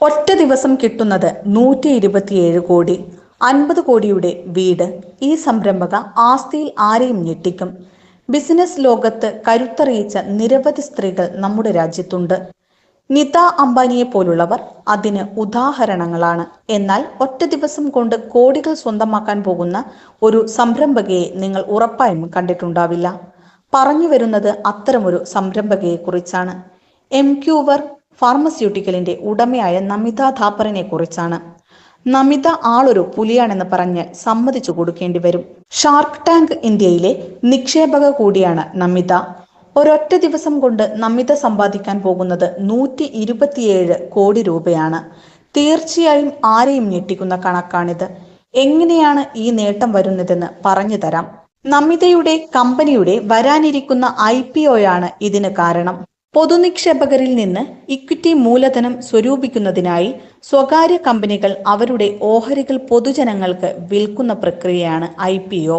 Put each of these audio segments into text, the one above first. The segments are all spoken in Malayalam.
ഒറ്റ ദിവസം കിട്ടുന്നത് നൂറ്റി ഇരുപത്തിയേഴ് കോടി. അൻപത് കോടിയുടെ വീട് ഈ സംരംഭക ആസ്തിയിൽ ആരെയും ഞെട്ടിക്കും. ബിസിനസ് ലോകത്ത് കരുത്തറിയിച്ച നിരവധി സ്ത്രീകൾ നമ്മുടെ രാജ്യത്തുണ്ട്. നിത അംബാനിയെ പോലുള്ളവർ അതിന് ഉദാഹരണങ്ങളാണ്. എന്നാൽ ഒറ്റ ദിവസം കൊണ്ട് കോടികൾ സ്വന്തമാക്കാൻ പോകുന്ന ഒരു സംരംഭകയെ നിങ്ങൾ ഉറപ്പായും കണ്ടിട്ടുണ്ടാവില്ല. പറഞ്ഞു വരുന്നത് അത്തരമൊരു സംരംഭകയെ കുറിച്ചാണ് എം ക്യൂവർ ഫാർമസ്യൂട്ടിക്കലിന്റെ ഉടമയായ നമിത ഥാപ്പറിനെ കുറിച്ചാണ്. നമിത ആളൊരു പുലിയാണെന്ന് പറഞ്ഞ് സമ്മതിച്ചു കൊടുക്കേണ്ടി വരും. ഷാർക്ക് ടാങ്ക് ഇന്ത്യയിലെ നിക്ഷേപക കൂടിയാണ് നമിത. ഒരൊറ്റ ദിവസം കൊണ്ട് നമിത സമ്പാദിക്കാൻ പോകുന്നത് നൂറ്റി ഇരുപത്തിയേഴ് കോടി രൂപയാണ്. തീർച്ചയായും ആരെയും ഞെട്ടിക്കുന്ന കണക്കാണിത്. എങ്ങനെയാണ് ഈ നേട്ടം വരുന്നതെന്ന് പറഞ്ഞു തരാം. നമിതയുടെ കമ്പനിയുടെ വരാനിരിക്കുന്ന ഐ പി ഒയാണ് ഇതിന് കാരണം. പൊതുനിക്ഷേപകരിൽ നിന്ന് ഇക്വിറ്റി മൂലധനം സ്വരൂപിക്കുന്നതിനായി സ്വകാര്യ കമ്പനികൾ അവരുടെ ഓഹരികൾ പൊതുജനങ്ങൾക്ക് വിൽക്കുന്ന പ്രക്രിയയാണ് I P O.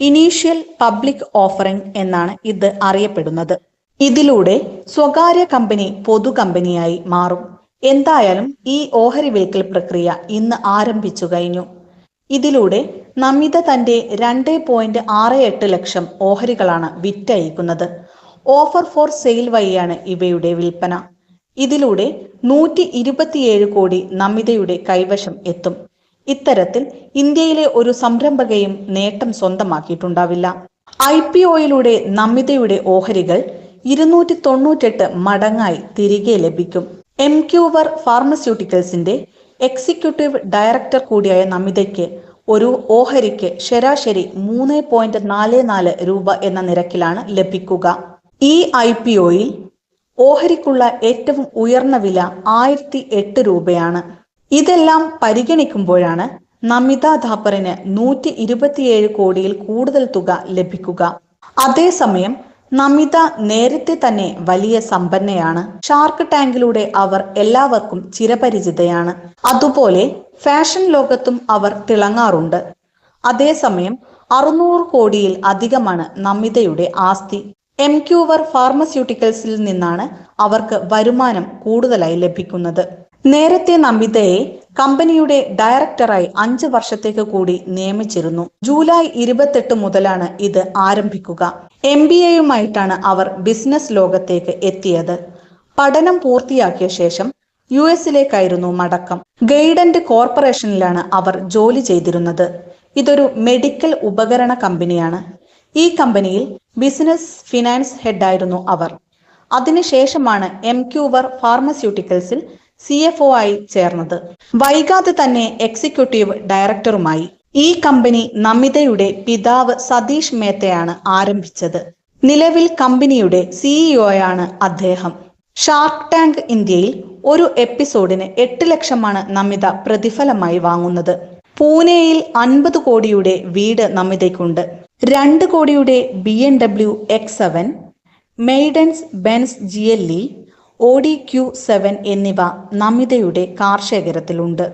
Initial public offering എന്നാണ് ഇത് അറിയപ്പെടുന്നത്. ഇതിലൂടെ സ്വകാര്യ കമ്പനി പൊതു കമ്പനിയായി മാറും. എന്തായാലും ഈ ഓഹരി വിൽക്കൽ പ്രക്രിയ ഇന്ന് ആരംഭിച്ചു കഴിഞ്ഞു. ഇതിലൂടെ നമിത തന്റെ രണ്ട് പോയിന്റ് ആറ് എട്ട് ലക്ഷം ഓഹരികളാണ് വിറ്റയക്കുന്നത് ഓഫർ ഫോർ സെയിൽ വഴിയാണ് ഇവയുടെ വിൽപ്പന. ഇതിലൂടെ നൂറ്റി ഇരുപത്തിയേഴ് കോടി നമിതയുടെ കൈവശം എത്തും. ഇത്തരത്തിൽ ഇന്ത്യയിലെ ഒരു സംരംഭകയും നേട്ടം സ്വന്തമാക്കിയിട്ടുണ്ടാവില്ല. ഐ പി ഒയിലൂടെ നമിതയുടെ ഓഹരികൾ ഇരുന്നൂറ്റി തൊണ്ണൂറ്റെട്ട് മടങ്ങായി തിരികെ ലഭിക്കും. എം ക്യൂവർ ഫാർമസ്യൂട്ടിക്കൽസിന്റെ എക്സിക്യൂട്ടീവ് ഡയറക്ടർ കൂടിയായ നമിതയ്ക്ക് ഒരു ഓഹരിക്ക് ശരാശരി മൂന്ന് പോയിന്റ് നാല് നാല് രൂപ എന്ന നിരക്കിലാണ് ലഭിക്കുക. ഈ ഐ പി ഒയിൽ ഓഹരിക്കുള്ള ഏറ്റവും ഉയർന്ന വില ആയിരത്തി എട്ട് രൂപയാണ്. ഇതെല്ലാം പരിഗണിക്കുമ്പോഴാണ് നമിത ധാപ്പറിന് നൂറ്റി ഇരുപത്തിയേഴ് കോടിയിൽ കൂടുതൽ തുക ലഭിക്കുക. അതേസമയം നമിത നേരത്തെ തന്നെ വലിയ സമ്പന്നയാണ്. ഷാർക്ക് ടാങ്കിലൂടെ അവർ എല്ലാവർക്കും ചിരപരിചിതയാണ്. അതുപോലെ ഫാഷൻ ലോകത്തും അവർ തിളങ്ങാറുണ്ട്. അതേസമയം അറുന്നൂറ് കോടിയിൽ അധികമാണ് നമിതയുടെ ആസ്തി. എം ക്യൂവർ ഫാർമസ്യൂട്ടിക്കൽസിൽ നിന്നാണ് അവർക്ക് വരുമാനം കൂടുതലായി ലഭിക്കുന്നത്. നേരത്തെ നമിതയെ കമ്പനിയുടെ ഡയറക്ടറായി അഞ്ച് വർഷത്തേക്ക് കൂടി നിയമിച്ചിരുന്നു. ജൂലൈ ഇരുപത്തെട്ട് മുതലാണ് ഇത് ആരംഭിക്കുക. എം ബി എയുമായിട്ടാണ് അവർ ബിസിനസ് ലോകത്തേക്ക് എത്തിയത്. പഠനം പൂർത്തിയാക്കിയ ശേഷം യു എസിലേക്കായിരുന്നു മടക്കം. ഗൈഡന്റ് കോർപ്പറേഷനിലാണ് അവർ ജോലി ചെയ്തിരുന്നത്. ഇതൊരു മെഡിക്കൽ ഉപകരണ കമ്പനിയാണ്. ഈ കമ്പനിയിൽ ബിസിനസ് ഫിനാൻസ് ഹെഡായിരുന്നു അവർ. അതിനുശേഷമാണ് എം ക്യൂവർ ഫാർമസ്യൂട്ടിക്കൽസിൽ സി എഫ് ഒ ആയി ചേർന്നത്. വൈകാതെ തന്നെ എക്സിക്യൂട്ടീവ് ഡയറക്ടറുമായി ഈ കമ്പനി നമിതയുടെ പിതാവ് സതീഷ് മേത്തയാണ് ആരംഭിച്ചത്. നിലവിൽ കമ്പനിയുടെ സിഇഒയാണ് അദ്ദേഹം. ഷാർക്ക് ടാങ്ക് ഇന്ത്യയിൽ ഒരു എപ്പിസോഡിന് എട്ട് ലക്ഷമാണ് നമിത പ്രതിഫലമായി വാങ്ങുന്നത്. പൂനെയിൽ അൻപത് കോടിയുടെ വീട് നമ്മിതയ്ക്കുണ്ട്. രണ്ട് കോടിയുടെ B M W X seven maidens Benz G L E Audi Q seven എന്നിവ നമിതയുടെ കാർ ശേഖരത്തിലുണ്ട്